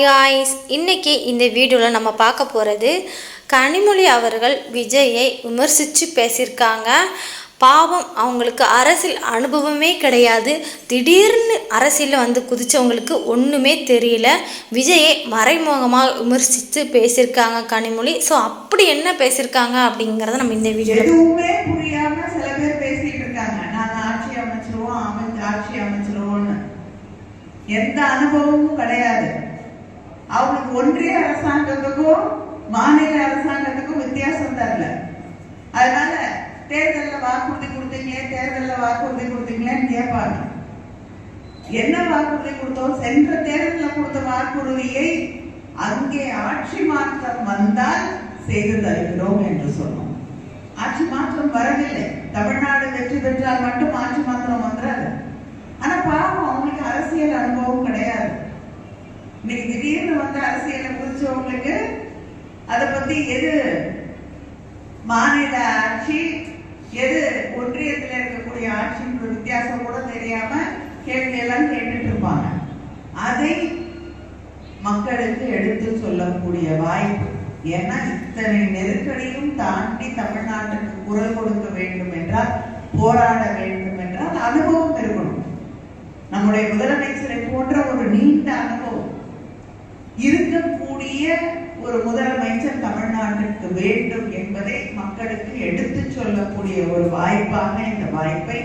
Guys இன்றைக்கி இந்த வீடியோவில் நம்ம பார்க்க போகிறது கனிமொழி அவர்கள் விஜயை விமர்சித்து பேசியிருக்காங்க. பாவம் அவங்களுக்கு அரசியல் அனுபவமே கிடையாது. திடீர்னு அரசியலில் வந்து குதிச்சவங்களுக்கு ஒன்றுமே தெரியல. விஜயை மறைமுகமாக விமர்சித்து பேசியிருக்காங்க கனிமொழி. ஸோ அப்படி என்ன பேசியிருக்காங்க அப்படிங்கிறத நம்ம இந்த வீடியோவில் சில பேர் பேசிட்டு இருக்காங்க. ஆட்சி அமைச்சிருவோம் ஆட்சி அமைச்சிருவோம்னு. எந்த அனுபவமும் கிடையாது. அவங்களுக்கு ஒன்றிய அரசாங்கத்துக்கும் மாநில அரசாங்கத்துக்கும் வித்தியாசம் தரல. அதனால தேர்தல்ல வாக்குறுதி கொடுத்தீங்க தேர்தலில் வாக்குறுதி கொடுத்தீங்களேன்னு கேட்பாங்க. என்ன வாக்குறுதி கொடுத்தோம்? சென்ற தேர்தலில் கொடுத்த வாக்குறுதியை அங்கே ஆட்சி மாற்றம் வந்தால் செய்து தருகிறோம் என்று சொன்னோம். ஆட்சி மாற்றம் வரவில்லை. தமிழ்நாடு வெற்றி பெற்றால் மட்டும் ஆட்சி மாற்றம் வந்துடாது ஆனா பாவம் அவங்களுக்கு அரசியல் அனுபவம் கிடையாது இன்னைக்கு திடீர்னு வந்து அரசியலை குறிச்சவங்களுக்கு அதை பத்தி எது மாநில ஆட்சி எது ஒன்றியத்தில் இருக்கக்கூடிய ஆட்சின்ற வித்தியாசம் கூட தெரியாம கேள்வி எல்லாம் கேட்டுட்டு இருப்பாங்க. அதை மக்களுக்கு எடுத்து சொல்லக்கூடிய வாய்ப்பு. ஏன்னா இத்தனை நெருக்கடியும் தாண்டி தமிழ்நாட்டுக்கு குரல் கொடுக்க வேண்டும் என்றால் போராட வேண்டும் என்றால் அனுபவம் இருக்கணும். நம்முடைய முதலமைச்சரை போன்ற ஒரு நீண்ட அனுபவம் இருக்கக்கூடிய ஒரு முதலமைச்சர் தமிழ்நாட்டிற்கு வேண்டும் என்பதை மக்களுக்கு எடுத்துச் சொல்லக்கூடிய ஒரு வாய்ப்பாக இந்த வாய்ப்பை